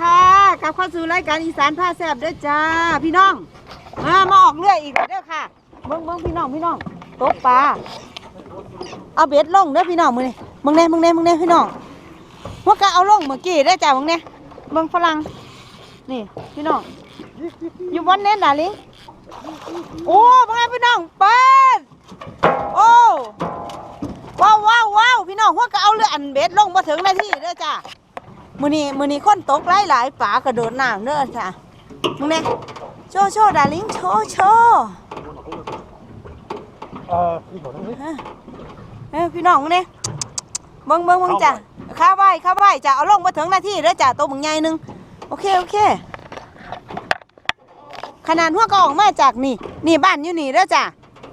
ค่ะกลับเข้าสู่รายการอีสานผ้าแซบด้อจ้า พี่น้อง มามาออกเรืออีกแล้วเด้อค่ะเบิ้งเบิ้งพี่น้องพี่น้องตกปลาเอาเบ็ดลงเด้อพี่น้องมึงเนี่มึงเน่มึงเน่มึงเน่พี่น้องว่าก็เอาลงเมื่อกี้ได้จ้ามึงเน่เบิ้งฝรั่งนี่พี่น้องอยู่บนเน้นด่าลิงโอ้มึงไงพี่น้องเปิดโอ้ว้าวว้าวว้าวพี่น้องว่าก็เอาเรืออันเบ็ดลงมาถึงนาทีเด้อจ้า มือนี้มือนี้คนตกหลายหลายๆป่ากระโดดน้ำเด้อจ้ะมึงเนี่ยโชว์โชว์ดาริงโชว์โชว์เออพี่บอกนี่ฮะเอ้ยพี่น้องมึงเนี่ยเบิ่งเบิ่งเบิ่งจ้ะข้าไว้ข้าไว้จ้ะเอาลงมาถึงนาทีเด้อจ้ะตัวมึงใหญ่หนึงโอเคโอเค ขนาดหัวก็ออกมาจากนี่ นี่บ้านอยู่นี่เด้อจ้ะ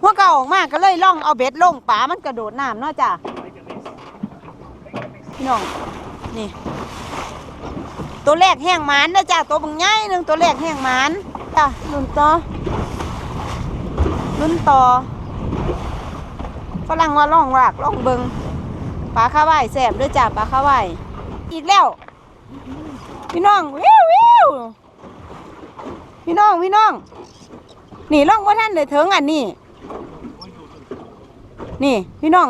หัวก็ออกมาก็เลยล่องเอาเบ็ดลงป่ามันกระโดดน้ำเนาะจ้ะพี่น้อง นี่ ตัวแรกแห้งหมานนะจ้ะตัวบางใหญ่หนึ่งตัวแรกแห้งหมานจ้ะลุ่นต่อลุ่นต่อฝรั่งว่าล่องรากล่องเบิงปลาข้าวไหวแสบด้วยจ้ะปลาข้าวไหวอีกแล้ว พี่น้องวิววิวพี่น้องพี่น้อง นี่ล่องว่าท่านเลยเถึงอันนี้นี่ พี่น้อง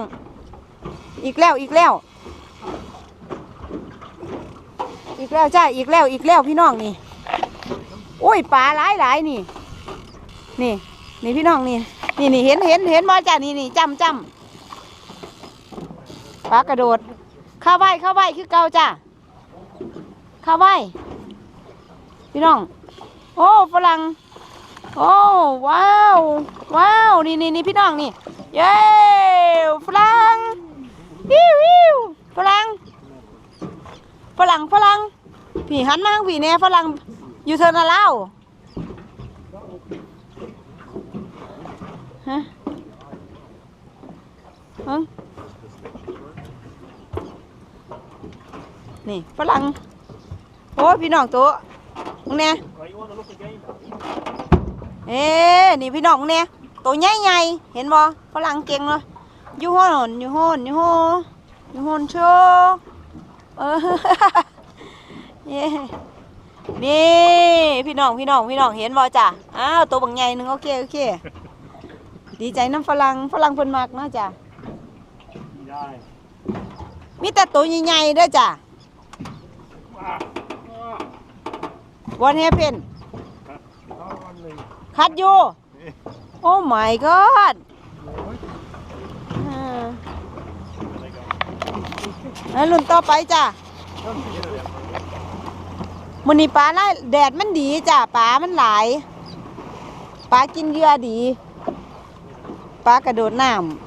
อีกแล้วอีกแล้ว อีกแล้วจ้าอีกแล้วอีกแล้วพี่น้องนี่โอ้ยปลาหลายหลายนี่ นี่ นี่พี่น้องนี่ นี่นี่เห็นเห็นเห็นมาจ้านี่นี่จำจำปลากระโดดเข้าไว้เข้าไว้คือเก่าจ้าเข้าไว้พี่น้อง โอ้ฝรั่งโอ้ว้าวว้าวนี่นี่นี่พี่น้องนี่เย้ฝรั่งวิววิวฝรั่งฝรั่งฝรั่ง ผีหันมาทางผีเนี่ยฝรั่งอยู่เทอร์นาเล่าฮะฮะนี่ฝรั่งโอ้ยพี่น้องตัวมึงเนี่ยเอ๊นี่พี่น้องมึงเนี่ยตัวใหญ่ใหญ่เห็นบ่ฝรั่งเก่งเลยอยู่โหนอยู่โหนอยู่โหนอยู่โหนโชว์เออ นี่พี่น้องพี่น้องพี่น้องเห็นบ่จ้ะอ้าวตัวบางใหญ่หนึงโอเคโอเค ดีใจน้ำฝรั่งฝรั่งเพิ่นมักเนาะจ้ะมีแต่ตัวใหญ่ๆด้อจ้ะวันแฮเพนเอาอันคัดอยู่โอ้ my god อ่าแล้วรุ่นต่อไปจ้ะ มันนี่ปลาไล่แดดมันดีจ้ะปลามันหลายปลากินเหยื่อดีปลากระโดดน้ำ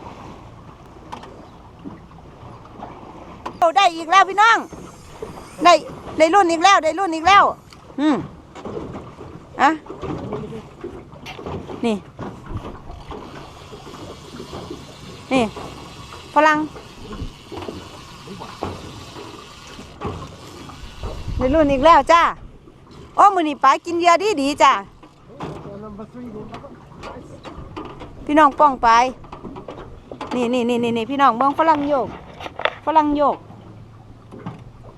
โอ้ได้อีกแล้วพี่น้อง ได้ได้รุ่นอีกแล้วได้รุ่นอีกแล้ว อืมอะนี่ นี่ฝรั่ง ได้รุ่นอีกแล้วจ้าโอ้มือนี่ปลากินเยือดีดีจ้าพี่น้องป้องไปนี่นี่นี่นี่นี่พี่น้องเมืองฝรั่งโยกฝรั่งโยก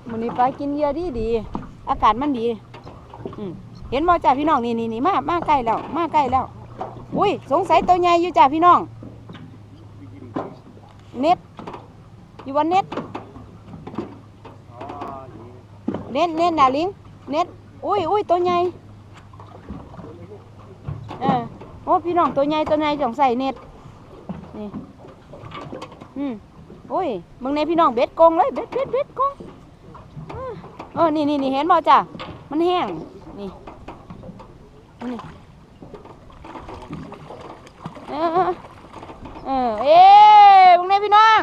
มือนี้ปลากินเยื่อดีดี อากาศมันดีเห็นบ่จ้าพี่น้องนี่นี่นี่มามาใกล้แล้ว มาใกล้แล้ว อุ้ยสงสัยตัวใหญ่อยู่จ้าพี่น้อง เน็ตอยู่บนเน็ต เน็ตเน็ตน่ะลิงเน็ตอุ้ยอุ้ยตัวใหญ่เออโอ้พี่น้องตัวใหญ่ตัวใหญ่ต้องใส่เน็ตนี่อืมอุ้ยมึงในพี่น้องเบ็ดกงเลยเบ็ดเบ็ดเบ็ดกงเออเออนี่นี่นี่เห็นบ่จ้ะมันแห้งนี่นี่เออเออเออเอ๊ะมึงในพี่น้อง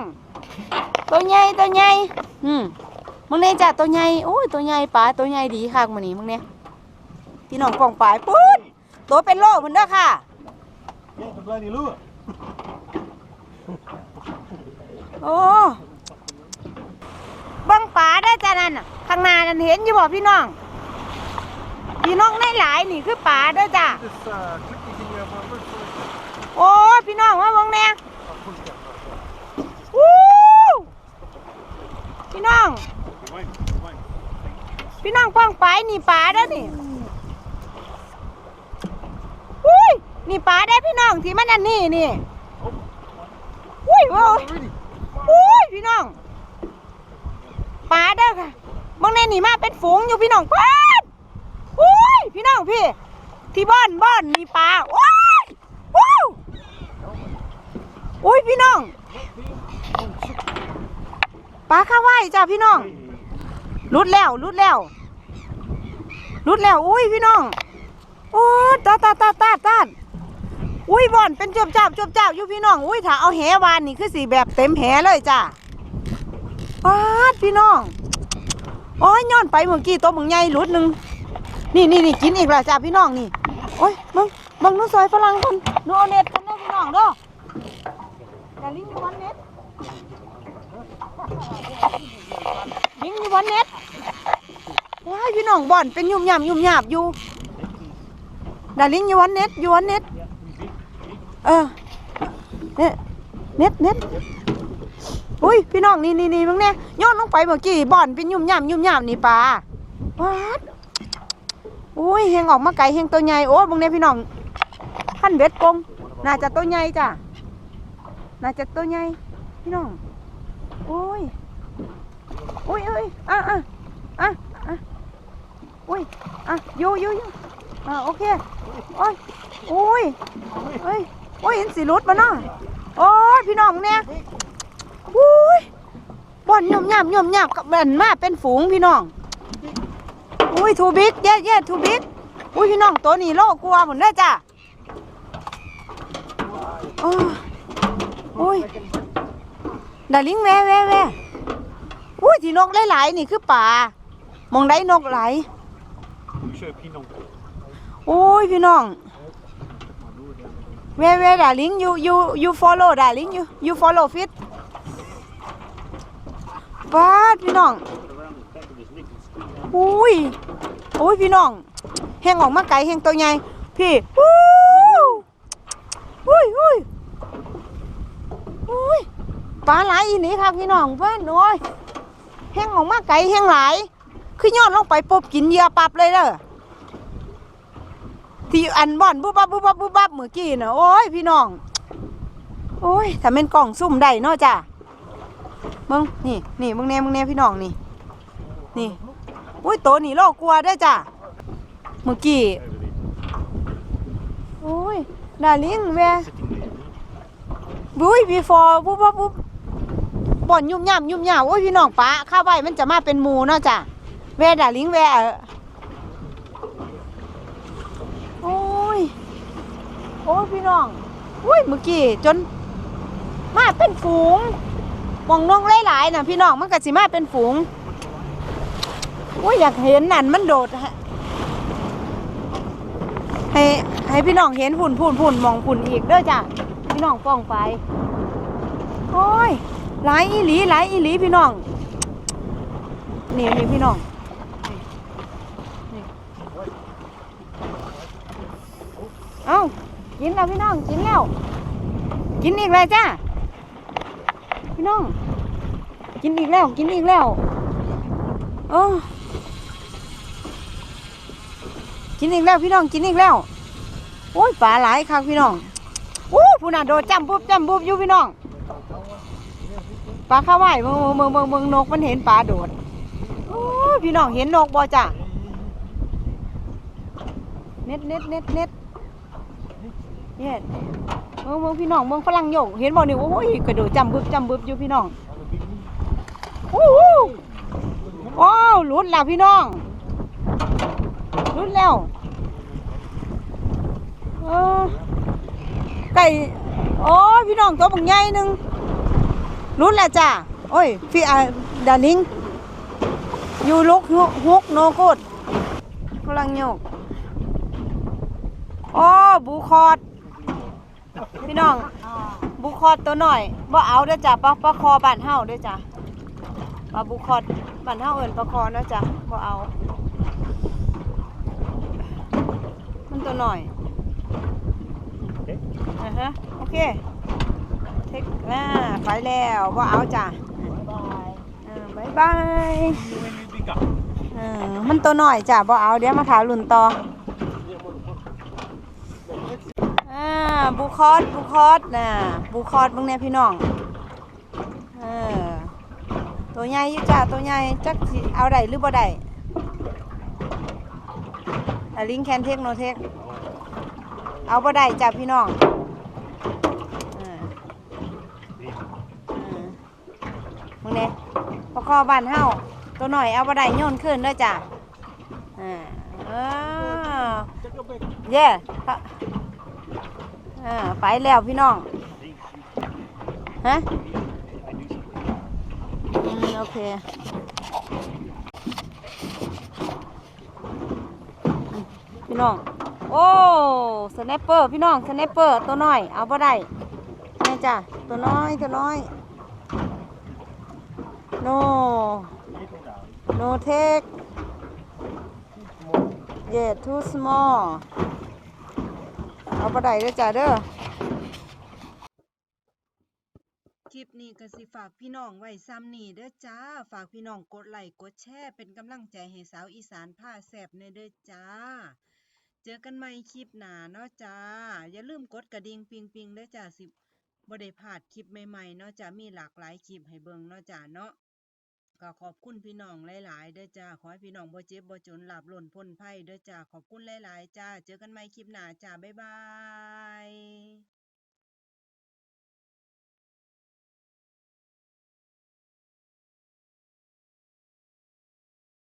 ตัวใหญ่ตัวใหญ่อืม มึงเนี่ยจ้ะตัวใหญ่โอ้ยตัวใหญ่ปลาตัวใหญ่ดีค่ะมึงนี่มึงเนี่ยพี่น้องกองปลายปุ๊ดตัวเป็นโลเหมือนเด้อค่ะเย้ตัวเบลอนี่รู้โอ้เบังปลาได้อจ้ะนั่นน่ะข้างหน้านั่นเห็นอยู่บ่พี่น้อง พี่น้องในหลายนี่คือปลาเด้อจ้ะ this uh tricky thing you have on first โอ้ยพี่น้องมาเบิ่งแน่ push that วู้ พี่น้องฟ้องป้องไปนี่ปลาเด้นี่อุ้ยนี่ปลาได้พี่น้องที่มันอันนี้นี่อุ้ยโอ้ยอุ้ยพี่น้องปลาเด้อค่ะบางในนี่มาเป็นฝูงอยู่พี่น้องป้าอุ้ยพี่น้องพี่ ที่บ้านบ้านมีปลาว้ยว้าวอุ้ยพี่น้องปลาข้าวไหวจ้าพี่น้อง รุดแล้วรุดแล้วรุดแล้ว อุ้ยพี่น้องโอ้ตาตาตาตาตาอุ้ยบอนเป็นจบจับจบจับอยู่พี่น้อง อุ้ยถ้าเอาแหวานนี่คือสีแบบเต็มแหเลยจ้าปาดพี่น้องโอ้ยย้อนไปเมื่อกี้ตัวมึงใหญ่หลุดหนึ่งนี่นี่นี่กินอีกแล้วจ้าพี่น้องนี่ โอ้ยมึงมึงนู้ซอยฝรั่งคนนู้เอาเน็ตกันเด้พี่น้องเด้ออย่ลิงอยู่วันเน็ต ลิงอยู่วันเน็ตว้ายพี่น้องบ่อนเป็นยุ่มยามยุ่มหยาบอยู่ดาลิงอยู่วันเน็ตอยู่วันเน็ตเออเน็ตเน็ตเน็ตอุ้ยพี่น้องนี่นี่นี่มึงเนี่ยย้อนลงไปเมื่อกี้บ่อนเป็นยุ่มยามยุ่มหยามนี่ปลาว้าดอุ้ยเฮงออกมาไก่เฮงตัวใหญ่โอ้บงเนี่ยพี่น้องขั้นเบ็ดกงน่าจะตัวใหญ่จ้ะน่าจะตัวใหญ่พี่น้อง โอ้ยโอ้ยเอ้ยอะอะอะอะโอ้ยอะอยู่อยู่อยู่อะโอเคโอ้ยโอ้ยเอ้ยโอ้ยเห็นสีรุดมาเนาะโอ้ยพี่น้องเนี่ยโอ้ยบ่อนย่อมย่ำย่อมย่ำกับมันมาเป็นฝูงพี่น้องอุ้ยทูบิ๊กเย่เย่ทูบิ๊กอุ้ยพี่น้องตัวนี้โลกลัวหมดเลยจ้ะโอ้อุ้ย ดาลิงแว่แว่แว่อุ้ยที่นกหลายๆนี่คือป่ามองได้นกไหลาย Kör pinon. โอ้ยพี่น้องแว่แว่ดาลิง you you you follow ดาลิง you you follow fit ปาดพี่น้องอุ้ยโอ้ยพี่น้องแห้งออกมาไกลแห้งตัวใหญ่พี่วู้ยอุ้ยอุ้ย ปลาหลายอีนี่ครับพี่น้องเพื่อนโอ้ยแห้งออกมาไกลแห้งหลาย คือย้อนลงไปปุบกินเหยื่อปับเลยเด้อที่อันบ่อนบุบบับบุบบับบุบบับเมื่อกี้น่ะโอ้ยพี่น้อง โอ้ยถ้าเป็นกล่องซุ่มได้เนาะจ้ะมึงนี่นี่มึงแน่มึงแน่พี่น้องนี่ นี่อุ้ยโตนี่โลกกลัวได้จ้ะเมื่อกี้โอ้ยดาลิงแม่บุ้ย before ปุ๊บปุ๊บปุ๊บ บ่อนยุ่มย่ำยุ่มย่ำโอ้ยพี่น้องป้าข้าวไว้มันจะมาเป็นหมูเนาะจ้ะแวดาลิงแวเออโอ้ยโอ้ยพี่น้องอุ้ยเมื่อกี้จน มาเป็นฝูงมองน้องหลายๆนะพี่น้องมันก็สิมาเป็นฝูงอุ้ยอยากเห็นนั่นมันโดดฮะให้ให้พี่น้องเห็นผุ่นผุ่นผุ่นมองผุ่นอีกเด้อจ้ะพี่น้องป้องไป หลายอีหลีหลายอีหลีพี่น้องนี่นี่พี่น้องนี่เอ้ากินแล้วพี่น้องกินแล้ว กินอีกเลยจ้าพี่น้อง กินอีกแล้ว กินอีกแล้วเออกินอีกแล้วพี่น้องกินอีกแล้วโอ้ยปลาหลายครับพี่น้องโอ้ผู้น่ะโดดจำปุ๊บจำปุ๊บอยู่พี่น้อง ปลาข้าวไหวเมืองเมืองเมืองเมืองนกมันเห็นปลาโดดโอ้พี่น้องเห็นนกบ่จ้ะเน็ตเน็ตเน็ตเน็ตเน็ตเมืองเมืองพี่น้องเมืองฝรั่งโยกเห็นบ่นี่โอ้ยกระโดดจำปุ๊บจำปุ๊บอยู่พี่น้องโอ้โหว้หลุดแล้วพี่น้องรุดแล้วเออไก่โอ้พี่น้องตัวบักใหญ่หนึ่ง รุดแล้วจ้าโอ้ยพี่อาดานิงอยู่ลุกฮุกฮุกโนโกดกำลังโยกอ๋อบูคอดพี่น้อง บูคอดตัวหน่อยบ่เอาเด้อจ้ะปลาปลาคอบ้านเฮาเด้อจ้ะปลาบูคอดบ้านเฮาเอิ้นปลาคอเด้อจ้ะบ่เอา มันตัวหน่อยอ่าฮะโอเค เทคอ่าไปแล้วว่าเอาจ้ะอ่าบายบาย You when you pick up. เอเออมันตัวน้อยจ้ะบ่เอาเดี๋ยวมาถาลุ่นต่ออ่าบูคอสบูคอสน่ะบูคอสเบิ่งแน่พี่น้องเออตัวใหญ่อยู่จ้ะตัวใหญ่จักสิเอาได้หรือบ่ได้อะลิงแคนเทคโนเทคเอาบ่ได้จ้ะพี่น้องเออเออมึงเนี่ยพอ คอบ้านเฮาตัวหน่อยเอาบ่ได้โยนขึ้นเด้อจ้ะอ่าเออเย่เออไปแล้วพี่น้องฮะอืมโอเคพี่น้อง โอ้สแนปเปอร์พี่น้องสแนปเปอร์ตัวน้อย เอาบ่ได้แม่จ้ะตัวน้อยตัวน้อย โนโนเทค yeah too small เอาบ่ได้เด้อจ้ะเด้อ คลิปนี้ก็สิฝากพี่น้องไว้ซ้ำนี่เด้อจ้า ฝากพี่น้องกดไลค์กดแชร์เป็นกำลังใจให้สาวอีสานผ้าแสบในเด้อจ้า เจอกันใหม่คลิปหน้าเนาะจ้า อย่าลืมกดกระดิ่งปิงปิงเด้อจ้าสิบ่ได้พลาดคลิปใหม่ๆเนาะจ้ามีหลากหลายคลิปให้เบิ่งเนาะจ้าเนาะ ก็ขอบคุณพี่น้องหลายๆเด้อจ้า ขอให้พี่น้องบ่เจ็บบ่จนหลับหล่นพ้นภัยเด้อจ้า ขอบคุณหลายๆจ้า เจอกันใหม่คลิปหน้าจ้า บ๊ายบาย